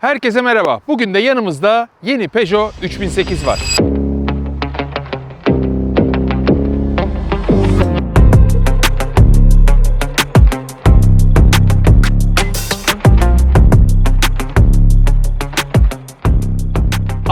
Herkese merhaba. Bugün de yanımızda yeni Peugeot 3008 var.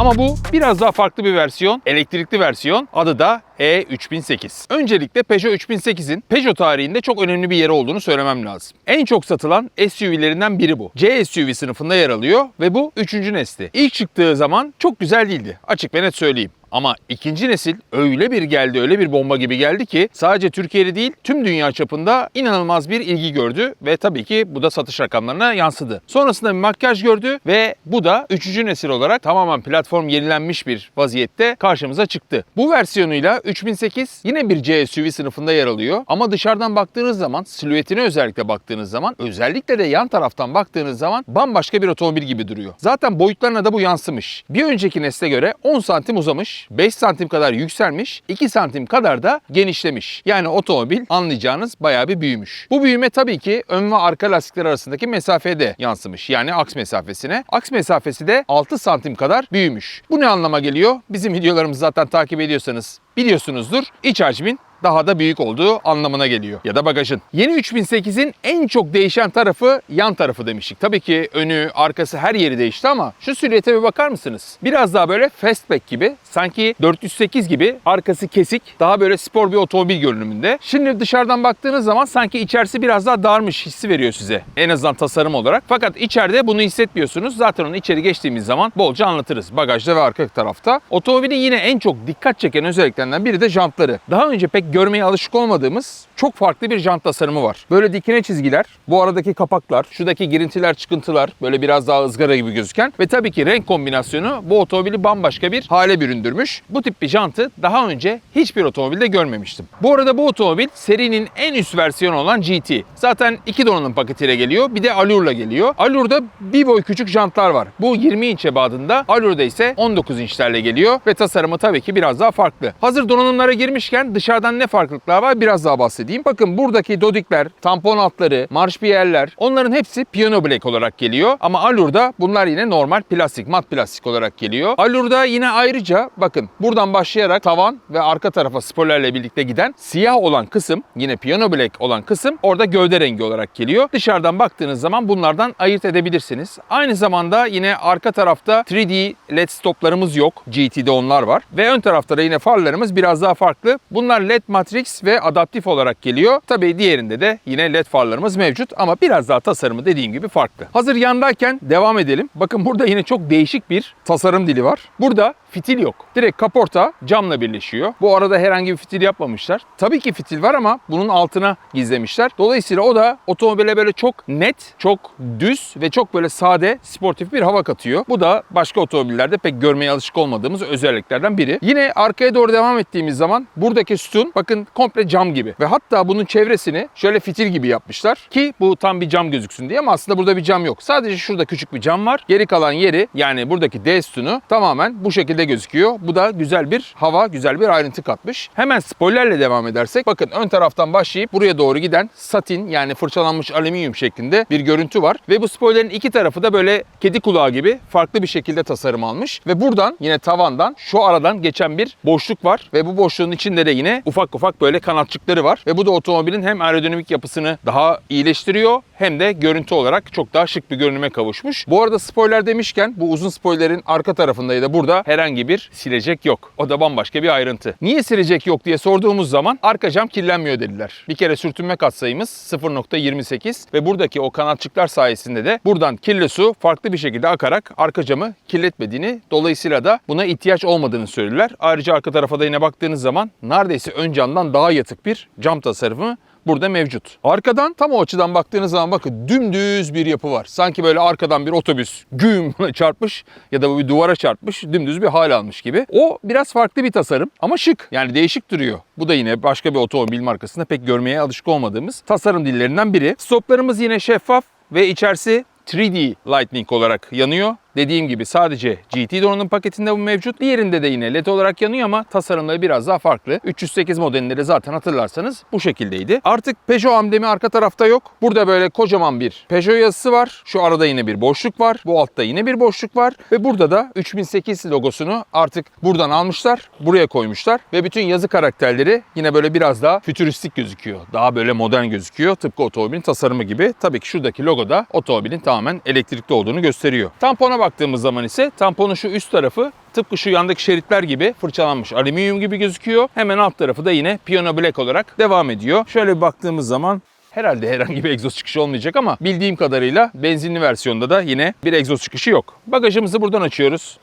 Ama bu biraz daha farklı bir versiyon, elektrikli versiyon. Adı da E3008. Öncelikle Peugeot 3008'in Peugeot tarihinde çok önemli bir yeri olduğunu söylemem lazım. En çok satılan SUV'lerinden biri bu. C SUV sınıfında yer alıyor ve bu 3. nesli. İlk çıktığı zaman çok güzel değildi. Açık ve net söyleyeyim. Ama ikinci nesil öyle bir geldi, öyle bir bomba gibi geldi ki sadece Türkiye'de değil tüm dünya çapında inanılmaz bir ilgi gördü ve tabii ki bu da satış rakamlarına yansıdı. Sonrasında bir makyaj gördü ve bu da üçüncü nesil olarak tamamen platform yenilenmiş bir vaziyette karşımıza çıktı. Bu versiyonuyla 3008 yine bir C SUV sınıfında yer alıyor ama dışarıdan baktığınız zaman silüetine özellikle baktığınız zaman özellikle de yan taraftan baktığınız zaman bambaşka bir otomobil gibi duruyor. Zaten boyutlarına da bu yansımış. Bir önceki nesle göre 10 santim uzamış, 5 santim kadar yükselmiş, 2 santim kadar da genişlemiş. Yani otomobil anlayacağınız bayağı bir büyümüş. Bu büyüme tabii ki ön ve arka lastikler arasındaki mesafeye de yansımış. Yani aks mesafesine. Aks mesafesi de 6 santim kadar büyümüş. Bu ne anlama geliyor? Bizim videolarımızı zaten takip ediyorsanız biliyorsunuzdur. İç hacmin daha da büyük olduğu anlamına geliyor. Ya da bagajın. Yeni 3008'in en çok değişen tarafı yan tarafı demiştik. Tabii ki önü, arkası her yeri değişti ama şu silüete bir bakar mısınız? Biraz daha böyle fastback gibi. Sanki 408 gibi arkası kesik. Daha böyle spor bir otomobil görünümünde. Şimdi dışarıdan baktığınız zaman sanki içerisi biraz daha darmış hissi veriyor size. En azından tasarım olarak. Fakat içeride bunu hissetmiyorsunuz. Zaten onu içeri geçtiğimiz zaman bolca anlatırız. Bagajda ve arka tarafta. Otomobilin yine en çok dikkat çeken özelliklerinden biri de jantları. Daha önce pek görmeye alışık olmadığımız çok farklı bir jant tasarımı var. Böyle dikine çizgiler, bu aradaki kapaklar, şuradaki girintiler, çıkıntılar böyle biraz daha ızgara gibi gözüken ve tabii ki renk kombinasyonu bu otomobili bambaşka bir hale büründürmüş. Bu tip bir jantı daha önce hiçbir otomobilde görmemiştim. Bu arada bu otomobil serinin en üst versiyonu olan GT. Zaten iki donanım paketiyle geliyor. Bir de Allure'la geliyor. Allure'da bir boy küçük jantlar var. Bu 20 inç ebadında. Allure'da ise 19 inçlerle geliyor ve tasarımı tabii ki biraz daha farklı. Hazır donanımlara girmişken dışarıdan ne farklılıklar var biraz daha bahsedeyim. Bakın buradaki dodikler, tampon altları, marşpiyerler onların hepsi piyano black olarak geliyor. Ama Allure'da bunlar yine normal plastik, mat plastik olarak geliyor. Allure'da yine ayrıca bakın buradan başlayarak tavan ve arka tarafa spoilerle birlikte giden siyah olan kısım yine piyano black olan kısım orada gövde rengi olarak geliyor. Dışarıdan baktığınız zaman bunlardan ayırt edebilirsiniz. Aynı zamanda yine arka tarafta 3D LED stoplarımız yok. GT'de onlar var. Ve ön tarafta da yine farlarımız biraz daha farklı. Bunlar LED matrix ve adaptif olarak geliyor. Tabii diğerinde de yine LED farlarımız mevcut ama biraz daha tasarımı dediğim gibi farklı. Hazır yandayken devam edelim. Bakın burada yine çok değişik bir tasarım dili var. Burada fitil yok. Direkt kaporta camla birleşiyor. Bu arada herhangi bir fitil yapmamışlar. Tabii ki fitil var ama bunun altına gizlemişler. Dolayısıyla o da otomobile böyle çok net, çok düz ve çok böyle sade, sportif bir hava katıyor. Bu da başka otomobillerde pek görmeye alışık olmadığımız özelliklerden biri. Yine arkaya doğru devam ettiğimiz zaman buradaki sütun bakın komple cam gibi. Ve hatta bunun çevresini şöyle fitil gibi yapmışlar ki bu tam bir cam gözüksün diye ama aslında burada bir cam yok. Sadece şurada küçük bir cam var. Geri kalan yeri yani buradaki D sütunu tamamen bu şekilde gözüküyor. Bu da güzel bir hava, güzel bir ayrıntı katmış. Hemen spoilerle devam edersek bakın ön taraftan başlayıp buraya doğru giden satin yani fırçalanmış alüminyum şeklinde bir görüntü var. Ve bu spoilerin iki tarafı da böyle kedi kulağı gibi farklı bir şekilde tasarım almış. Ve buradan yine tavandan şu aradan geçen bir boşluk var. Ve bu boşluğun içinde de yine ufak ufak böyle kanatçıkları var. Ve bu da otomobilin hem aerodinamik yapısını daha iyileştiriyor hem de görüntü olarak çok daha şık bir görünüme kavuşmuş. Bu arada spoiler demişken bu uzun spoilerin arka tarafında ya da burada herhangi bir silecek yok. O da bambaşka bir ayrıntı. Niye silecek yok diye sorduğumuz zaman arka cam kirlenmiyor dediler. Bir kere sürtünme katsayımız 0.28 ve buradaki o kanatçıklar sayesinde de buradan kirli su farklı bir şekilde akarak arka camı kirletmediğini dolayısıyla da buna ihtiyaç olmadığını söylediler. Ayrıca arka tarafa da yine baktığınız zaman neredeyse ön camdan daha yatık bir cam tasarımı burada mevcut. Arkadan tam o açıdan baktığınız zaman bakın dümdüz bir yapı var. Sanki böyle arkadan bir otobüs güm çarpmış ya da bir duvara çarpmış dümdüz bir hal almış gibi. O biraz farklı bir tasarım ama şık yani değişik duruyor. Bu da yine başka bir otomobil markasında pek görmeye alışık olmadığımız tasarım dillerinden biri. Stoplarımız yine şeffaf ve içerisi 3D Lightning olarak yanıyor dediğim gibi sadece GT donanım paketinde bu mevcut. Diğerinde de yine LED olarak yanıyor ama tasarımları biraz daha farklı. 308 modelinde de zaten hatırlarsanız bu şekildeydi. Artık Peugeot amblemi arka tarafta yok. Burada böyle kocaman bir Peugeot yazısı var. Şu arada yine bir boşluk var. Bu altta yine bir boşluk var. Ve burada da 3008 logosunu artık buradan almışlar. Buraya koymuşlar. Ve bütün yazı karakterleri yine böyle biraz daha fütüristik gözüküyor. Daha böyle modern gözüküyor. Tıpkı otomobilin tasarımı gibi. Tabii ki şuradaki logo da otomobilin tamamen elektrikli olduğunu gösteriyor. Tampona baktığımız zaman ise tamponun şu üst tarafı tıpkı şu yandaki şeritler gibi fırçalanmış alüminyum gibi gözüküyor. Hemen alt tarafı da yine Piano Black olarak devam ediyor. Şöyle bir baktığımız zaman Herhalde herhangi bir egzoz çıkışı olmayacak ama bildiğim kadarıyla benzinli versiyonda da yine bir egzoz çıkışı yok. Bagajımızı buradan açıyoruz.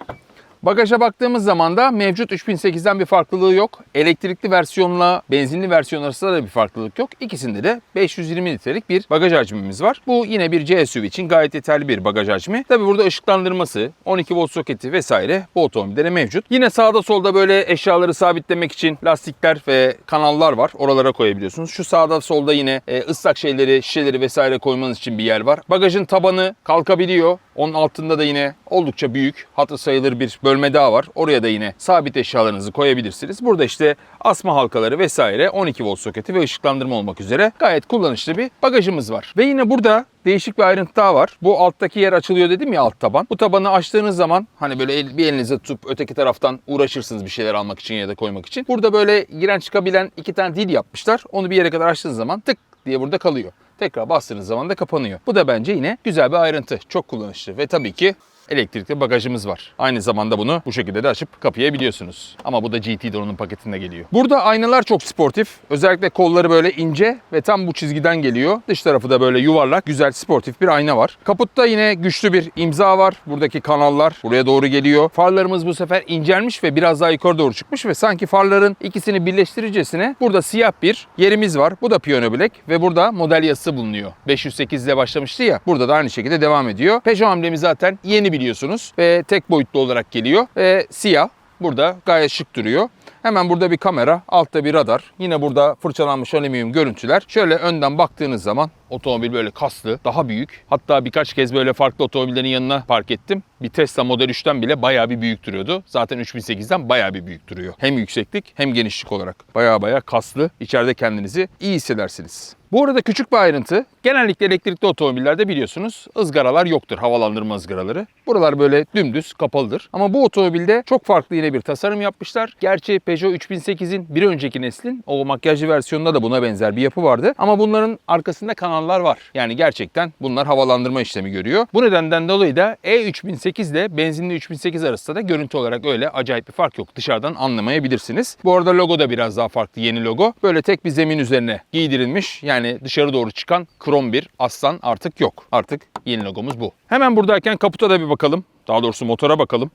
Bagaja baktığımız zaman da mevcut 3008'den bir farklılığı yok. Elektrikli versiyonla benzinli versiyon arasında da bir farklılık yok. İkisinde de 520 litrelik bir bagaj hacmimiz var. Bu yine bir C SUV için gayet yeterli bir bagaj hacmi. Tabi burada ışıklandırması, 12 volt soketi vesaire bu otomobillere mevcut. Yine sağda solda böyle eşyaları sabitlemek için lastikler ve kanallar var. Oralara koyabiliyorsunuz. Şu sağda solda yine e, ıslak şeyleri, şişeleri vesaire koymanız için bir yer var. Bagajın tabanı kalkabiliyor. Onun altında da yine oldukça büyük, hatı sayılır bir bölme daha var. Oraya da yine sabit eşyalarınızı koyabilirsiniz. Burada işte asma halkaları vesaire, 12 volt soketi ve ışıklandırma olmak üzere gayet kullanışlı bir bagajımız var. Ve yine burada değişik bir ayrıntı daha var. Bu alttaki yer açılıyor dedim ya alt taban. Bu tabanı açtığınız zaman hani böyle el, bir elinize tutup öteki taraftan uğraşırsınız bir şeyler almak için ya da koymak için. Burada böyle giren çıkabilen iki tane dil yapmışlar. Onu bir yere kadar açtığınız zaman tık diye burada kalıyor. Tekrar bastığınız zaman da kapanıyor. Bu da bence yine güzel bir ayrıntı. Çok kullanışlı ve tabii ki elektrikli bagajımız var. Aynı zamanda bunu bu şekilde de açıp kapayabiliyorsunuz. Ama bu da GT donanım paketinde geliyor. Burada aynalar çok sportif. Özellikle kolları böyle ince ve tam bu çizgiden geliyor. Dış tarafı da böyle yuvarlak, güzel sportif bir ayna var. Kaputta yine güçlü bir imza var. Buradaki kanallar buraya doğru geliyor. Farlarımız bu sefer incelmiş ve biraz daha yukarı doğru çıkmış ve sanki farların ikisini birleştiricesine burada siyah bir yerimiz var. Bu da Piano Black ve burada model yazısı bulunuyor. 508 ile başlamıştı ya. Burada da aynı şekilde devam ediyor. Peugeot amblemi zaten yeni biliyorsunuz ve tek boyutlu olarak geliyor ve siyah. Burada gayet şık duruyor. Hemen burada bir kamera, altta bir radar. Yine burada fırçalanmış alüminyum görüntüler. Şöyle önden baktığınız zaman otomobil böyle kaslı, daha büyük. Hatta birkaç kez böyle farklı otomobillerin yanına park ettim. Bir Tesla Model 3'ten bile bayağı bir büyük duruyordu. Zaten 3008'den bayağı bir büyük duruyor. Hem yükseklik hem genişlik olarak. Bayağı bayağı kaslı. İçeride kendinizi iyi hissedersiniz. Bu arada küçük bir ayrıntı. Genellikle elektrikli otomobillerde biliyorsunuz ızgaralar yoktur. Havalandırma ızgaraları. Buralar böyle dümdüz kapalıdır. Ama bu otomobilde çok farklı yine bir tasarım yapmışlar. Gerçi Peugeot 3008'in bir önceki neslin o makyajlı versiyonunda da buna benzer bir yapı vardı. Ama bunların arkasında kanallar var. Yani gerçekten bunlar havalandırma işlemi görüyor. Bu nedenden dolayı da E3008 ile benzinli 3008 arasında da görüntü olarak öyle acayip bir fark yok. Dışarıdan anlamayabilirsiniz. Bu arada logo da biraz daha farklı yeni logo. Böyle tek bir zemin üzerine giydirilmiş. Yani dışarı doğru çıkan krom bir aslan artık yok. Artık yeni logomuz bu. Hemen buradayken kaputa da bir bakalım. Daha doğrusu motora bakalım.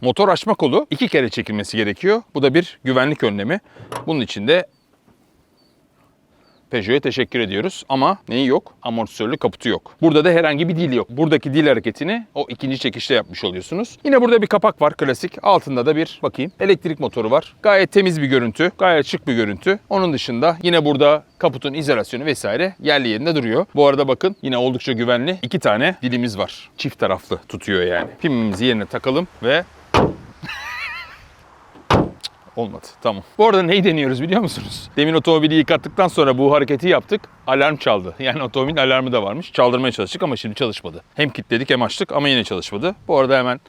Motor açma kolu iki kere çekilmesi gerekiyor. Bu da bir güvenlik önlemi. Bunun için de Peugeot'a teşekkür ediyoruz ama neyi yok? Amortisörlü kaputu yok. Burada da herhangi bir dil yok. Buradaki dil hareketini o ikinci çekişte yapmış oluyorsunuz. Yine burada bir kapak var klasik. Altında da bir bakayım elektrik motoru var. Gayet temiz bir görüntü. Gayet şık bir görüntü. Onun dışında yine burada kaputun izolasyonu vesaire yerli yerinde duruyor. Bu arada bakın yine oldukça güvenli. iki tane dilimiz var. Çift taraflı tutuyor yani. Pimimizi yerine takalım ve Olmadı. Tamam. Bu arada neyi deniyoruz biliyor musunuz? Demin otomobili yıkattıktan sonra bu hareketi yaptık. Alarm çaldı. Yani otomobilin alarmı da varmış. Çaldırmaya çalıştık ama şimdi çalışmadı. Hem kilitledik hem açtık ama yine çalışmadı. Bu arada hemen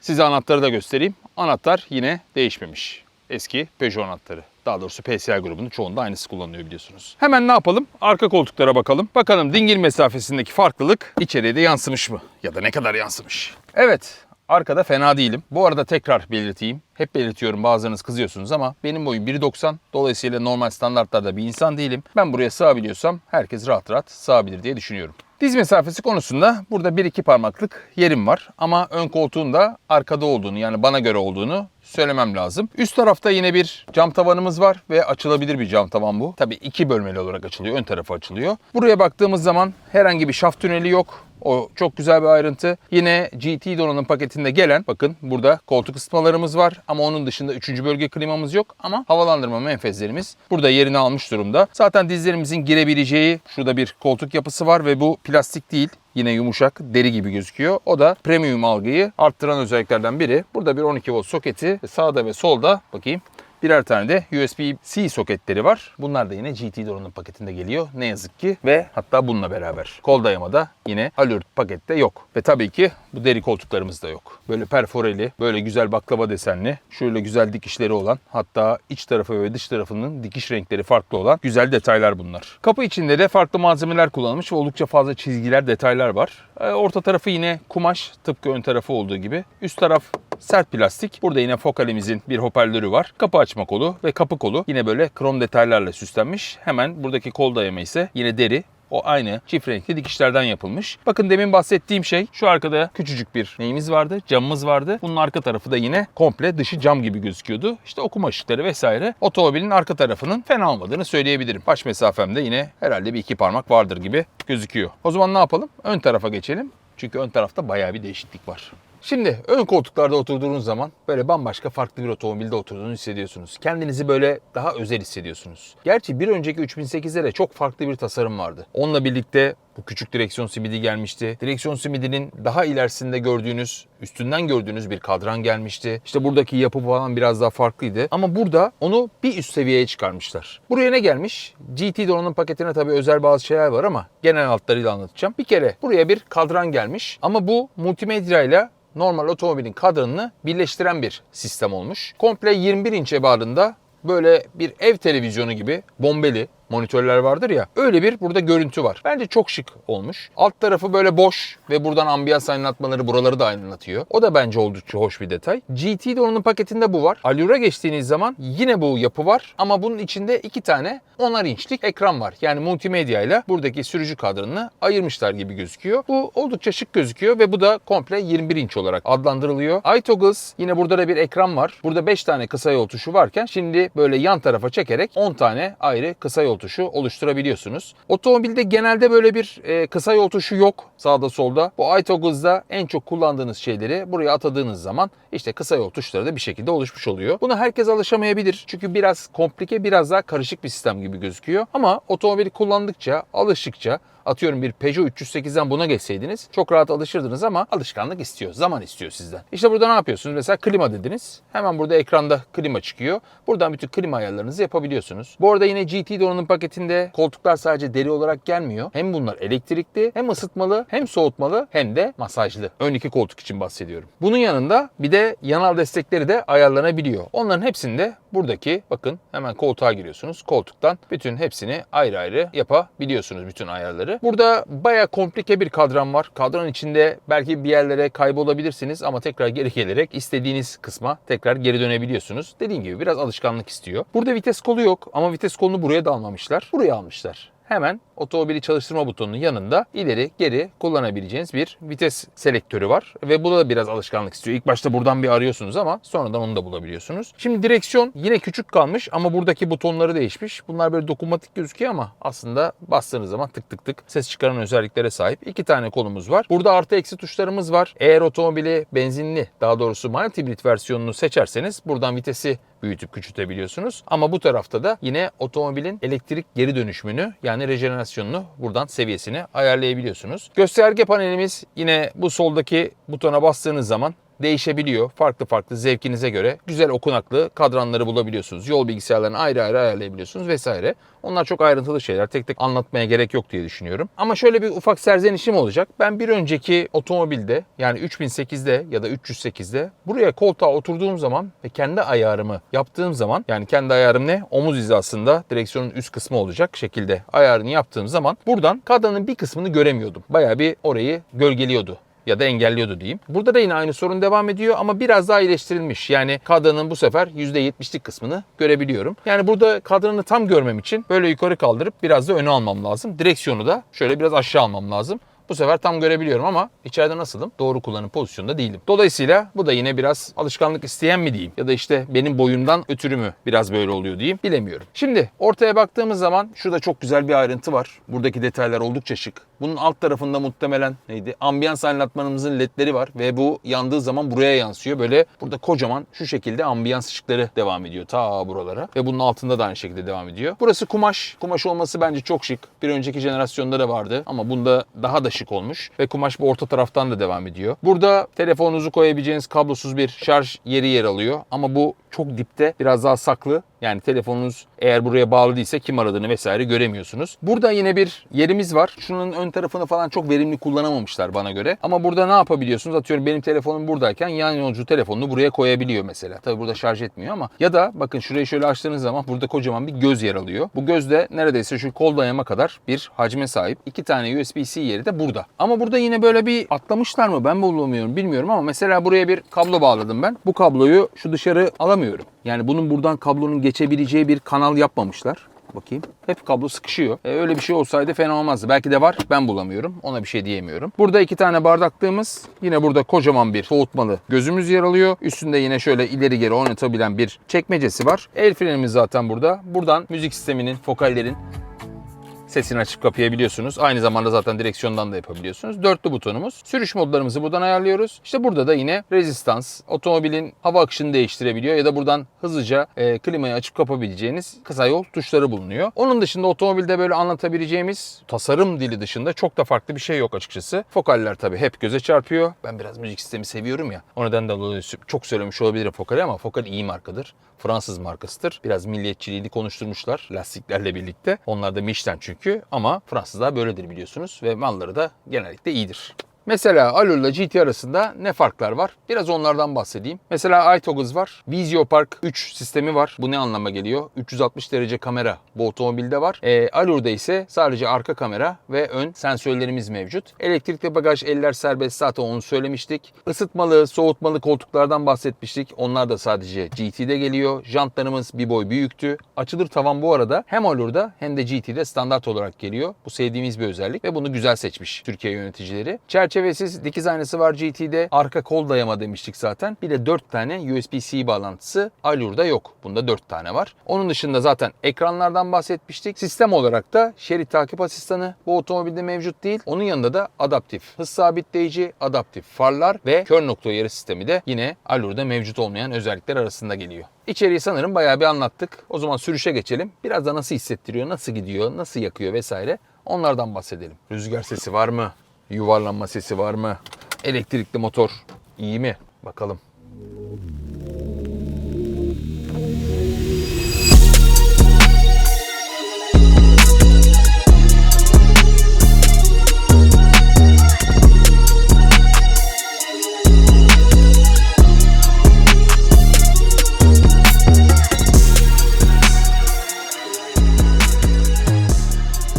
size anahtarı da göstereyim. Anahtar yine değişmemiş. Eski Peugeot anahtarı. Daha doğrusu PSA grubunun çoğunda aynısı kullanılıyor biliyorsunuz. Hemen ne yapalım? Arka koltuklara bakalım. Bakalım dingil mesafesindeki farklılık içeriye de yansımış mı? Ya da ne kadar yansımış? Evet, Arkada fena değilim. Bu arada tekrar belirteyim. Hep belirtiyorum bazılarınız kızıyorsunuz ama benim boyum 1.90. Dolayısıyla normal standartlarda bir insan değilim. Ben buraya sığabiliyorsam herkes rahat rahat sığabilir diye düşünüyorum. Diz mesafesi konusunda burada 1-2 parmaklık yerim var. Ama ön koltuğun da arkada olduğunu yani bana göre olduğunu söylemem lazım. Üst tarafta yine bir cam tavanımız var ve açılabilir bir cam tavan bu. Tabii iki bölmeli olarak açılıyor. Ön tarafı açılıyor. Buraya baktığımız zaman herhangi bir şaft tüneli yok. O çok güzel bir ayrıntı. Yine GT donanım paketinde gelen bakın burada koltuk ısıtmalarımız var ama onun dışında 3. bölge klimamız yok ama havalandırma menfezlerimiz burada yerini almış durumda. Zaten dizlerimizin girebileceği şurada bir koltuk yapısı var ve bu plastik değil. Yine yumuşak, deri gibi gözüküyor. O da premium algıyı arttıran özelliklerden biri. Burada bir 12 volt soketi sağda ve solda bakayım Birer tane de USB-C soketleri var. Bunlar da yine GT donanım paketinde geliyor. Ne yazık ki ve hatta bununla beraber. Kol dayamada yine Allure pakette yok. Ve tabii ki bu deri koltuklarımız da yok. Böyle perforeli, böyle güzel baklava desenli, şöyle güzel dikişleri olan hatta iç tarafı ve dış tarafının dikiş renkleri farklı olan güzel detaylar bunlar. Kapı içinde de farklı malzemeler kullanılmış ve oldukça fazla çizgiler, detaylar var. Ee, Orta tarafı yine kumaş tıpkı ön tarafı olduğu gibi. Üst taraf sert plastik. Burada yine Focalimizin bir hoparlörü var. Kapı açma kolu ve kapı kolu yine böyle krom detaylarla süslenmiş. Hemen buradaki kol dayama ise yine deri. O aynı çift renkli dikişlerden yapılmış. Bakın demin bahsettiğim şey şu arkada küçücük bir neyimiz vardı, camımız vardı. Bunun arka tarafı da yine komple dışı cam gibi gözüküyordu. İşte okuma ışıkları vesaire. Otomobilin arka tarafının fena olmadığını söyleyebilirim. Baş mesafemde yine herhalde bir iki parmak vardır gibi gözüküyor. O zaman ne yapalım? Ön tarafa geçelim. Çünkü ön tarafta bayağı bir değişiklik var. Şimdi ön koltuklarda oturduğunuz zaman böyle bambaşka farklı bir otomobilde oturduğunu hissediyorsunuz. Kendinizi böyle daha özel hissediyorsunuz. Gerçi bir önceki 3008'de de çok farklı bir tasarım vardı. Onunla birlikte bu küçük direksiyon simidi gelmişti. Direksiyon simidinin daha ilerisinde gördüğünüz, üstünden gördüğünüz bir kadran gelmişti. İşte buradaki yapı falan biraz daha farklıydı. Ama burada onu bir üst seviyeye çıkarmışlar. Buraya ne gelmiş? GT donanım paketine tabii özel bazı şeyler var ama genel hatlarıyla anlatacağım. Bir kere buraya bir kadran gelmiş ama bu multimedya ile normal otomobilin kadranını birleştiren bir sistem olmuş. Komple 21 inç ebarında böyle bir ev televizyonu gibi bombeli monitörler vardır ya öyle bir burada görüntü var. Bence çok şık olmuş. Alt tarafı böyle boş ve buradan ambiyans aydınlatmaları buraları da aydınlatıyor. O da bence oldukça hoş bir detay. GT donanım paketinde bu var. Allure'a geçtiğiniz zaman yine bu yapı var ama bunun içinde iki tane 10'ar inçlik ekran var. Yani multimedya ile buradaki sürücü kadranını ayırmışlar gibi gözüküyor. Bu oldukça şık gözüküyor ve bu da komple 21 inç olarak adlandırılıyor. iToggles yine burada da bir ekran var. Burada 5 tane kısa yol tuşu varken şimdi böyle yan tarafa çekerek 10 tane ayrı kısa yol tuşu oluşturabiliyorsunuz. Otomobilde genelde böyle bir e, kısa yol tuşu yok sağda solda. Bu iToggles'da en çok kullandığınız şeyleri buraya atadığınız zaman işte kısa yol tuşları da bir şekilde oluşmuş oluyor. Buna herkes alışamayabilir. Çünkü biraz komplike, biraz daha karışık bir sistem gibi gözüküyor. Ama otomobili kullandıkça, alıştıkça atıyorum bir Peugeot 308'den buna geçseydiniz çok rahat alışırdınız ama alışkanlık istiyor, zaman istiyor sizden. İşte burada ne yapıyorsunuz? Mesela klima dediniz. Hemen burada ekranda klima çıkıyor. Buradan bütün klima ayarlarınızı yapabiliyorsunuz. Bu arada yine GT donanım paketinde koltuklar sadece deri olarak gelmiyor. Hem bunlar elektrikli, hem ısıtmalı, hem soğutmalı, hem de masajlı. Ön iki koltuk için bahsediyorum. Bunun yanında bir de yanal destekleri de ayarlanabiliyor. Onların hepsinde buradaki bakın hemen koltuğa giriyorsunuz. Koltuktan bütün hepsini ayrı ayrı yapabiliyorsunuz bütün ayarları. Burada baya komplike bir kadran var. Kadran içinde belki bir yerlere kaybolabilirsiniz ama tekrar geri gelerek istediğiniz kısma tekrar geri dönebiliyorsunuz. Dediğim gibi biraz alışkanlık istiyor. Burada vites kolu yok ama vites kolunu buraya da almamışlar. Buraya almışlar hemen otomobili çalıştırma butonunun yanında ileri geri kullanabileceğiniz bir vites selektörü var. Ve bu da biraz alışkanlık istiyor. İlk başta buradan bir arıyorsunuz ama sonradan onu da bulabiliyorsunuz. Şimdi direksiyon yine küçük kalmış ama buradaki butonları değişmiş. Bunlar böyle dokunmatik gözüküyor ama aslında bastığınız zaman tık tık tık ses çıkaran özelliklere sahip. İki tane kolumuz var. Burada artı eksi tuşlarımız var. Eğer otomobili benzinli daha doğrusu mild hibrit versiyonunu seçerseniz buradan vitesi büyütüp küçültebiliyorsunuz. Ama bu tarafta da yine otomobilin elektrik geri dönüşümünü yani rejenerasyonunu buradan seviyesini ayarlayabiliyorsunuz. Gösterge panelimiz yine bu soldaki butona bastığınız zaman değişebiliyor. Farklı farklı zevkinize göre güzel okunaklı kadranları bulabiliyorsunuz. Yol bilgisayarlarını ayrı ayrı ayarlayabiliyorsunuz vesaire. Onlar çok ayrıntılı şeyler. Tek tek anlatmaya gerek yok diye düşünüyorum. Ama şöyle bir ufak serzenişim olacak. Ben bir önceki otomobilde yani 3008'de ya da 308'de buraya koltuğa oturduğum zaman ve kendi ayarımı yaptığım zaman yani kendi ayarım ne? Omuz hizasında direksiyonun üst kısmı olacak şekilde ayarını yaptığım zaman buradan kadranın bir kısmını göremiyordum. Bayağı bir orayı gölgeliyordu ya da engelliyordu diyeyim. Burada da yine aynı sorun devam ediyor ama biraz daha iyileştirilmiş. Yani kadranın bu sefer %70'lik kısmını görebiliyorum. Yani burada kadranı tam görmem için böyle yukarı kaldırıp biraz da öne almam lazım. Direksiyonu da şöyle biraz aşağı almam lazım. Bu sefer tam görebiliyorum ama içeride nasılım? Doğru kullanım pozisyonunda değilim. Dolayısıyla bu da yine biraz alışkanlık isteyen mi diyeyim? Ya da işte benim boyumdan ötürü mü biraz böyle oluyor diyeyim? Bilemiyorum. Şimdi ortaya baktığımız zaman şurada çok güzel bir ayrıntı var. Buradaki detaylar oldukça şık. Bunun alt tarafında muhtemelen neydi? Ambiyans aydınlatmamızın ledleri var ve bu yandığı zaman buraya yansıyor. Böyle burada kocaman şu şekilde ambiyans ışıkları devam ediyor ta buralara. Ve bunun altında da aynı şekilde devam ediyor. Burası kumaş. Kumaş olması bence çok şık. Bir önceki jenerasyonda da vardı ama bunda daha da şık olmuş. Ve kumaş bu orta taraftan da devam ediyor. Burada telefonunuzu koyabileceğiniz kablosuz bir şarj yeri yer alıyor. Ama bu çok dipte biraz daha saklı. Yani telefonunuz eğer buraya bağlı değilse kim aradığını vesaire göremiyorsunuz. Burada yine bir yerimiz var. Şunun ön tarafını falan çok verimli kullanamamışlar bana göre. Ama burada ne yapabiliyorsunuz? Atıyorum benim telefonum buradayken yan yolcu telefonunu buraya koyabiliyor mesela. Tabi burada şarj etmiyor ama. Ya da bakın şurayı şöyle açtığınız zaman burada kocaman bir göz yer alıyor. Bu göz de neredeyse şu kol dayama kadar bir hacme sahip. İki tane USB-C yeri de burada. Ama burada yine böyle bir atlamışlar mı? Ben bulamıyorum bilmiyorum ama mesela buraya bir kablo bağladım ben. Bu kabloyu şu dışarı alamıyorum. Yani bunun buradan kablonun geçebileceği bir kanal yapmamışlar. Bakayım. Hep kablo sıkışıyor. E, öyle bir şey olsaydı fena olmazdı. Belki de var. Ben bulamıyorum. Ona bir şey diyemiyorum. Burada iki tane bardaklığımız. Yine burada kocaman bir soğutmalı gözümüz yer alıyor. Üstünde yine şöyle ileri geri oynatabilen bir çekmecesi var. El frenimiz zaten burada. Buradan müzik sisteminin, fokallerin sesini açıp kapayabiliyorsunuz. Aynı zamanda zaten direksiyondan da yapabiliyorsunuz. Dörtlü butonumuz. Sürüş modlarımızı buradan ayarlıyoruz. İşte burada da yine rezistans, otomobilin hava akışını değiştirebiliyor ya da buradan hızlıca e, klimayı açıp kapabileceğiniz kısa yol tuşları bulunuyor. Onun dışında otomobilde böyle anlatabileceğimiz tasarım dili dışında çok da farklı bir şey yok açıkçası. Fokaller tabii hep göze çarpıyor. Ben biraz müzik sistemi seviyorum ya. O nedenle dolayı çok söylemiş olabilirim Focal'i ama Focal iyi markadır. Fransız markasıdır. Biraz milliyetçiliğini konuşturmuşlar lastiklerle birlikte. Onlar da Michelin çünkü ama Fransızlar böyledir biliyorsunuz ve malları da genellikle iyidir. Mesela Allure ile GT arasında ne farklar var? Biraz onlardan bahsedeyim. Mesela iToggle var. Visio Park 3 sistemi var. Bu ne anlama geliyor? 360 derece kamera bu otomobilde var. E, Allure'da ise sadece arka kamera ve ön sensörlerimiz mevcut. Elektrikli bagaj eller serbest zaten onu söylemiştik. Isıtmalı, soğutmalı koltuklardan bahsetmiştik. Onlar da sadece GT'de geliyor. Jantlarımız bir boy büyüktü. Açılır tavan bu arada hem Allure'da hem de GT'de standart olarak geliyor. Bu sevdiğimiz bir özellik ve bunu güzel seçmiş Türkiye yöneticileri. Çerçevesiz dikiz aynası var GT'de. Arka kol dayama demiştik zaten. Bir de 4 tane USB-C bağlantısı Allure'da yok. Bunda 4 tane var. Onun dışında zaten ekranlardan bahsetmiştik. Sistem olarak da şerit takip asistanı bu otomobilde mevcut değil. Onun yanında da adaptif hız sabitleyici, adaptif farlar ve kör nokta uyarı sistemi de yine Allure'da mevcut olmayan özellikler arasında geliyor. İçeriği sanırım bayağı bir anlattık. O zaman sürüşe geçelim. Biraz da nasıl hissettiriyor, nasıl gidiyor, nasıl yakıyor vesaire onlardan bahsedelim. Rüzgar sesi var mı? Yuvarlanma sesi var mı? Elektrikli motor iyi mi? Bakalım.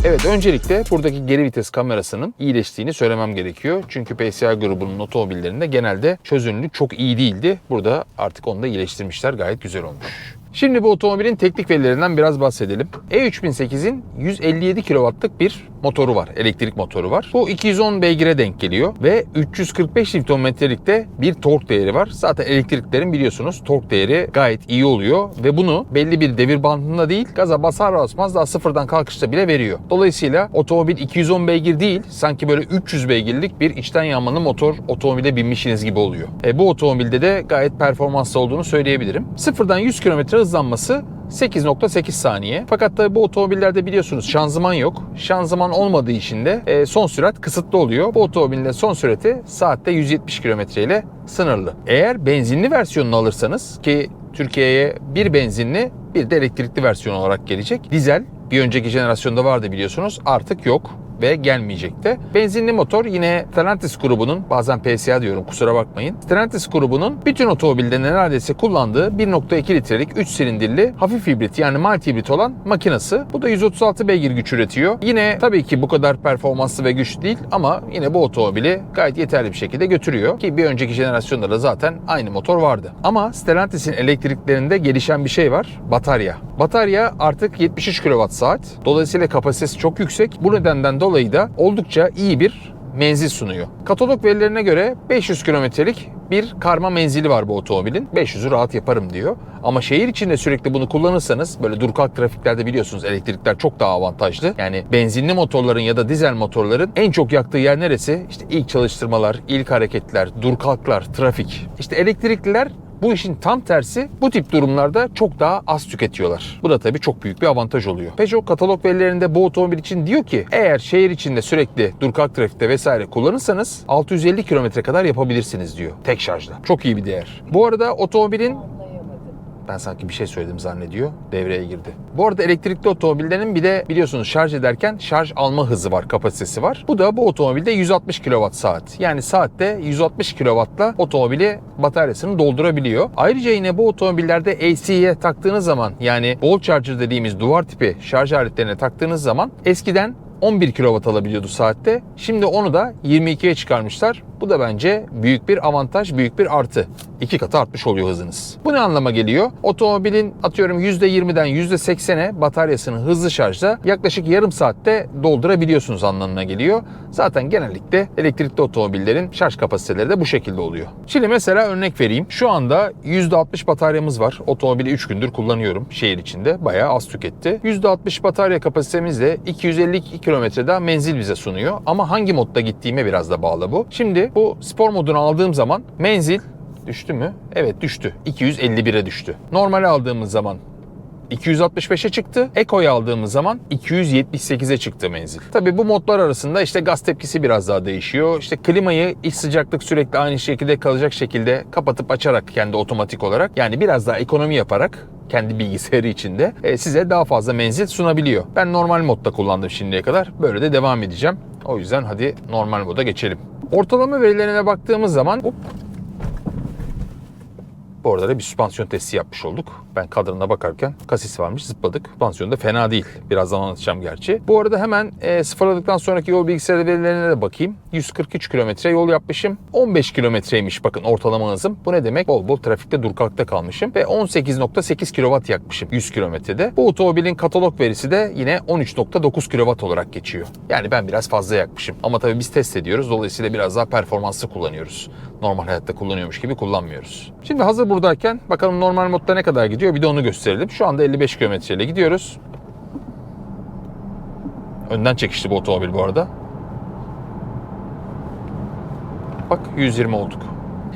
Evet öncelikle buradaki geri vites kamerasının iyileştiğini söylemem gerekiyor. Çünkü PSA grubunun otomobillerinde genelde çözünürlük çok iyi değildi. Burada artık onu da iyileştirmişler. Gayet güzel olmuş. Şimdi bu otomobilin teknik verilerinden biraz bahsedelim. E3008'in 157 kW'lık bir motoru var. Elektrik motoru var. Bu 210 beygire denk geliyor ve 345 Nm'likte bir tork değeri var. Zaten elektriklerin biliyorsunuz tork değeri gayet iyi oluyor ve bunu belli bir devir bandında değil gaza basar basmaz daha sıfırdan kalkışta bile veriyor. Dolayısıyla otomobil 210 beygir değil sanki böyle 300 beygirlik bir içten yanmalı motor otomobile binmişsiniz gibi oluyor. E, bu otomobilde de gayet performanslı olduğunu söyleyebilirim. Sıfırdan 100 km hızlanması 8.8 saniye. Fakat tabi bu otomobillerde biliyorsunuz şanzıman yok. Şanzıman olmadığı için de e, son sürat kısıtlı oluyor. Bu otomobilin son sürati saatte 170 km ile sınırlı. Eğer benzinli versiyonunu alırsanız ki Türkiye'ye bir benzinli bir de elektrikli versiyon olarak gelecek. Dizel bir önceki jenerasyonda vardı biliyorsunuz artık yok ve gelmeyecek de. Benzinli motor yine Stellantis grubunun bazen PSA diyorum kusura bakmayın. Stellantis grubunun bütün otomobilde neredeyse kullandığı 1.2 litrelik 3 silindirli hafif hibrit yani multi hibrit olan makinası. Bu da 136 beygir güç üretiyor. Yine tabii ki bu kadar performanslı ve güçlü değil ama yine bu otomobili gayet yeterli bir şekilde götürüyor. Ki bir önceki jenerasyonda da zaten aynı motor vardı. Ama Stellantis'in elektriklerinde gelişen bir şey var. Batarya. Batarya artık 73 kWh. Dolayısıyla kapasitesi çok yüksek. Bu nedenden dolayı da oldukça iyi bir menzil sunuyor. Katalog verilerine göre 500 kilometrelik bir karma menzili var bu otomobilin. 500'ü rahat yaparım diyor. Ama şehir içinde sürekli bunu kullanırsanız böyle dur kalk trafiklerde biliyorsunuz elektrikler çok daha avantajlı. Yani benzinli motorların ya da dizel motorların en çok yaktığı yer neresi? İşte ilk çalıştırmalar, ilk hareketler, dur kalklar, trafik. İşte elektrikliler bu işin tam tersi bu tip durumlarda çok daha az tüketiyorlar. Bu da tabii çok büyük bir avantaj oluyor. Peugeot katalog verilerinde bu otomobil için diyor ki eğer şehir içinde sürekli dur kalk trafikte vesaire kullanırsanız 650 kilometre kadar yapabilirsiniz diyor tek şarjla. Çok iyi bir değer. Bu arada otomobilin ben sanki bir şey söyledim zannediyor. Devreye girdi. Bu arada elektrikli otomobillerin bir de biliyorsunuz şarj ederken şarj alma hızı var, kapasitesi var. Bu da bu otomobilde 160 kWh saat. Yani saatte 160 kW'la otomobili bataryasını doldurabiliyor. Ayrıca yine bu otomobillerde AC'ye taktığınız zaman yani wall charger dediğimiz duvar tipi şarj aletlerine taktığınız zaman eskiden 11 kW alabiliyordu saatte. Şimdi onu da 22'ye çıkarmışlar. Bu da bence büyük bir avantaj, büyük bir artı. İki katı artmış oluyor hızınız. Bu ne anlama geliyor? Otomobilin atıyorum %20'den %80'e bataryasını hızlı şarjla yaklaşık yarım saatte doldurabiliyorsunuz anlamına geliyor. Zaten genellikle elektrikli otomobillerin şarj kapasiteleri de bu şekilde oluyor. Şimdi mesela örnek vereyim. Şu anda %60 bataryamız var. Otomobili 3 gündür kullanıyorum şehir içinde. Bayağı az tüketti. %60 batarya kapasitemizle 252 kilometre daha menzil bize sunuyor. Ama hangi modda gittiğime biraz da bağlı bu. Şimdi bu spor modunu aldığım zaman menzil düştü mü? Evet düştü. 251'e düştü. Normal aldığımız zaman 265'e çıktı. Eko'yu aldığımız zaman 278'e çıktı menzil. Tabii bu modlar arasında işte gaz tepkisi biraz daha değişiyor. İşte klimayı iç sıcaklık sürekli aynı şekilde kalacak şekilde kapatıp açarak kendi otomatik olarak yani biraz daha ekonomi yaparak kendi bilgisayarı içinde e, size daha fazla menzil sunabiliyor. Ben normal modda kullandım şimdiye kadar. Böyle de devam edeceğim. O yüzden hadi normal moda geçelim. Ortalama verilerine baktığımız zaman hop, bu arada da bir süspansiyon testi yapmış olduk. Ben kadrına bakarken kasis varmış zıpladık. Süspansiyon da fena değil. Birazdan anlatacağım gerçi. Bu arada hemen e, sıfırladıktan sonraki yol bilgisayarı verilerine de bakayım. 143 kilometre yol yapmışım. 15 kilometreymiş bakın ortalama hızım. Bu ne demek? Bol bol trafikte dur kalkta kalmışım. Ve 18.8 kW yakmışım 100 kilometrede. Bu otomobilin katalog verisi de yine 13.9 kW olarak geçiyor. Yani ben biraz fazla yakmışım. Ama tabii biz test ediyoruz. Dolayısıyla biraz daha performanslı kullanıyoruz. Normal hayatta kullanıyormuş gibi kullanmıyoruz. Şimdi hazır buradayken bakalım normal modda ne kadar gidiyor bir de onu gösterelim. Şu anda 55 km ile gidiyoruz. Önden çekişti bu otomobil bu arada. Bak 120 olduk.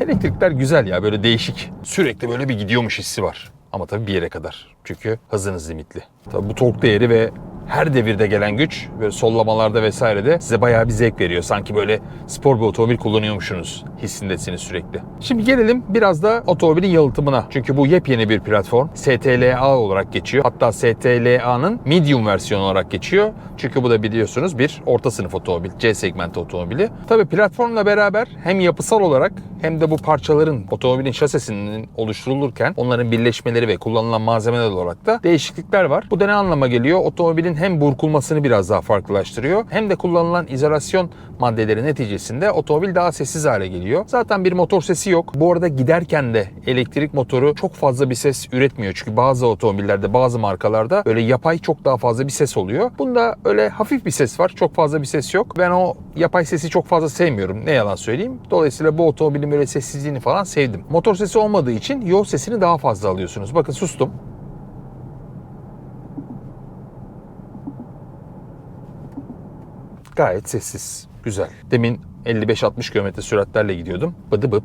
Elektrikler güzel ya böyle değişik. Sürekli böyle bir gidiyormuş hissi var. Ama tabii bir yere kadar. Çünkü hızınız limitli. Tabii bu tork değeri ve her devirde gelen güç böyle sollamalarda vesairede size bayağı bir zevk veriyor. Sanki böyle spor bir otomobil kullanıyormuşsunuz hissindesiniz sürekli. Şimdi gelelim biraz da otomobilin yalıtımına. Çünkü bu yepyeni bir platform. STLA olarak geçiyor. Hatta STLA'nın medium versiyonu olarak geçiyor. Çünkü bu da biliyorsunuz bir orta sınıf otomobil. C segmenti otomobili. Tabii platformla beraber hem yapısal olarak hem de bu parçaların otomobilin şasisinin oluşturulurken onların birleşmeleri ve kullanılan malzemeler olarak da değişiklikler var. Bu da ne anlama geliyor? Otomobilin hem burkulmasını biraz daha farklılaştırıyor hem de kullanılan izolasyon maddeleri neticesinde otomobil daha sessiz hale geliyor. Zaten bir motor sesi yok. Bu arada giderken de elektrik motoru çok fazla bir ses üretmiyor. Çünkü bazı otomobillerde, bazı markalarda böyle yapay çok daha fazla bir ses oluyor. Bunda öyle hafif bir ses var. Çok fazla bir ses yok. Ben o yapay sesi çok fazla sevmiyorum. Ne yalan söyleyeyim. Dolayısıyla bu otomobilin böyle sessizliğini falan sevdim. Motor sesi olmadığı için yol sesini daha fazla alıyorsunuz. Bakın sustum. Gayet sessiz. Güzel. Demin 55-60 km süratlerle gidiyordum. Bıdı bıt,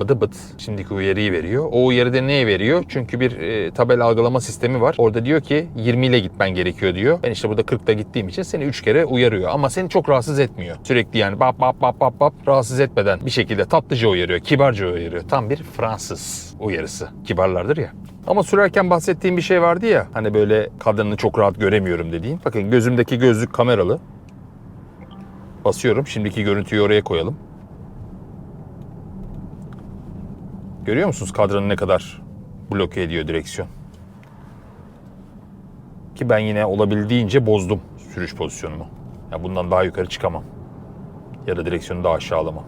bıdı bıt. Şimdiki uyarıyı veriyor. O uyarı da neye veriyor? Çünkü bir e, tabela algılama sistemi var. Orada diyor ki 20 ile gitmen gerekiyor diyor. Ben işte burada 40'ta gittiğim için seni 3 kere uyarıyor. Ama seni çok rahatsız etmiyor. Sürekli yani bap bap bap bap bap rahatsız etmeden bir şekilde tatlıca uyarıyor. Kibarca uyarıyor. Tam bir Fransız uyarısı. Kibarlardır ya. Ama sürerken bahsettiğim bir şey vardı ya. Hani böyle kadını çok rahat göremiyorum dediğin. Bakın gözümdeki gözlük kameralı. Basıyorum. Şimdiki görüntüyü oraya koyalım. Görüyor musunuz kadranı ne kadar bloke ediyor direksiyon? Ki ben yine olabildiğince bozdum sürüş pozisyonumu. Ya bundan daha yukarı çıkamam. Ya da direksiyonu daha aşağı alamam.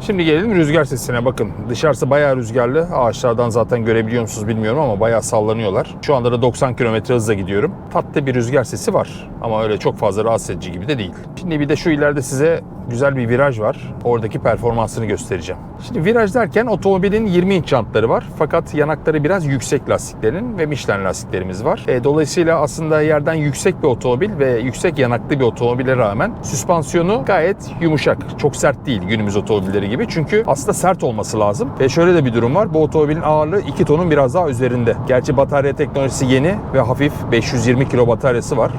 Şimdi gelelim rüzgar sesine bakın. Dışarısı bayağı rüzgarlı. Ağaçlardan zaten görebiliyor musunuz bilmiyorum ama bayağı sallanıyorlar. Şu anda da 90 km hızla gidiyorum. Tatlı bir rüzgar sesi var ama öyle çok fazla rahatsız edici gibi de değil. Şimdi bir de şu ileride size güzel bir viraj var. Oradaki performansını göstereceğim. Şimdi viraj derken otomobilin 20 inç jantları var. Fakat yanakları biraz yüksek lastiklerin ve Michelin lastiklerimiz var. E, dolayısıyla aslında yerden yüksek bir otomobil ve yüksek yanaklı bir otomobile rağmen süspansiyonu gayet yumuşak. Çok sert değil günümüz otomobilleri gibi. Çünkü aslında sert olması lazım. Ve şöyle de bir durum var. Bu otomobilin ağırlığı 2 tonun biraz daha üzerinde. Gerçi batarya teknolojisi yeni ve hafif 520 kilo bataryası var.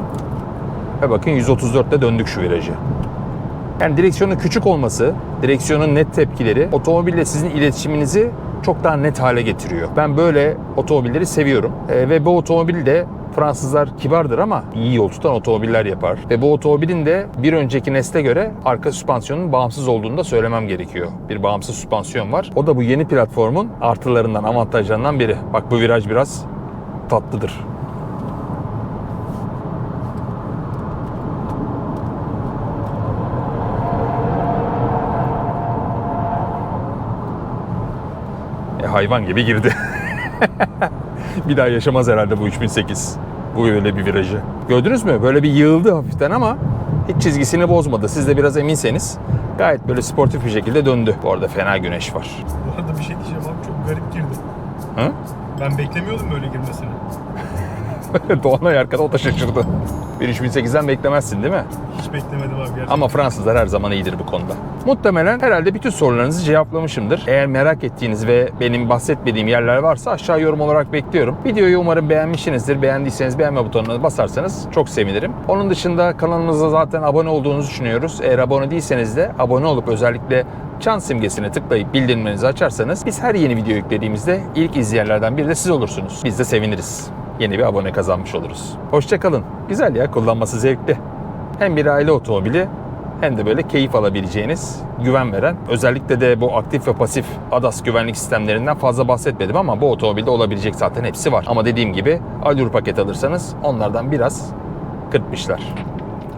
Ve bakın 134'te döndük şu virajı. Yani direksiyonun küçük olması, direksiyonun net tepkileri otomobille sizin iletişiminizi çok daha net hale getiriyor. Ben böyle otomobilleri seviyorum. Ee, ve bu otomobil de Fransızlar kibardır ama iyi yol tutan otomobiller yapar. Ve bu otomobilin de bir önceki nesle göre arka süspansiyonun bağımsız olduğunu da söylemem gerekiyor. Bir bağımsız süspansiyon var. O da bu yeni platformun artılarından, avantajlarından biri. Bak bu viraj biraz tatlıdır. E, hayvan gibi girdi. bir daha yaşamaz herhalde bu 3008. Bu böyle bir virajı. Gördünüz mü? Böyle bir yığıldı hafiften ama hiç çizgisini bozmadı. Siz de biraz eminseniz gayet böyle sportif bir şekilde döndü. Bu arada fena güneş var. Bu arada bir şey diyeceğim abi çok garip girdi. Hı? Ben beklemiyordum böyle girmesini. Doğanay arkada o da şaşırdı. Bir 3008'den beklemezsin değil mi? Hiç beklemedim abi gerçekten. Ama Fransızlar her zaman iyidir bu konuda. Muhtemelen herhalde bütün sorularınızı cevaplamışımdır. Eğer merak ettiğiniz ve benim bahsetmediğim yerler varsa aşağı yorum olarak bekliyorum. Videoyu umarım beğenmişsinizdir. Beğendiyseniz beğenme butonuna basarsanız çok sevinirim. Onun dışında kanalımıza zaten abone olduğunuzu düşünüyoruz. Eğer abone değilseniz de abone olup özellikle çan simgesine tıklayıp bildirimlerinizi açarsanız biz her yeni video yüklediğimizde ilk izleyenlerden biri de siz olursunuz. Biz de seviniriz. Yeni bir abone kazanmış oluruz. Hoşçakalın. Güzel ya kullanması zevkli. Hem bir aile otomobili hem de böyle keyif alabileceğiniz, güven veren. Özellikle de bu aktif ve pasif ADAS güvenlik sistemlerinden fazla bahsetmedim ama bu otomobilde olabilecek zaten hepsi var. Ama dediğim gibi Allure paket alırsanız onlardan biraz kırpmışlar.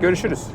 Görüşürüz.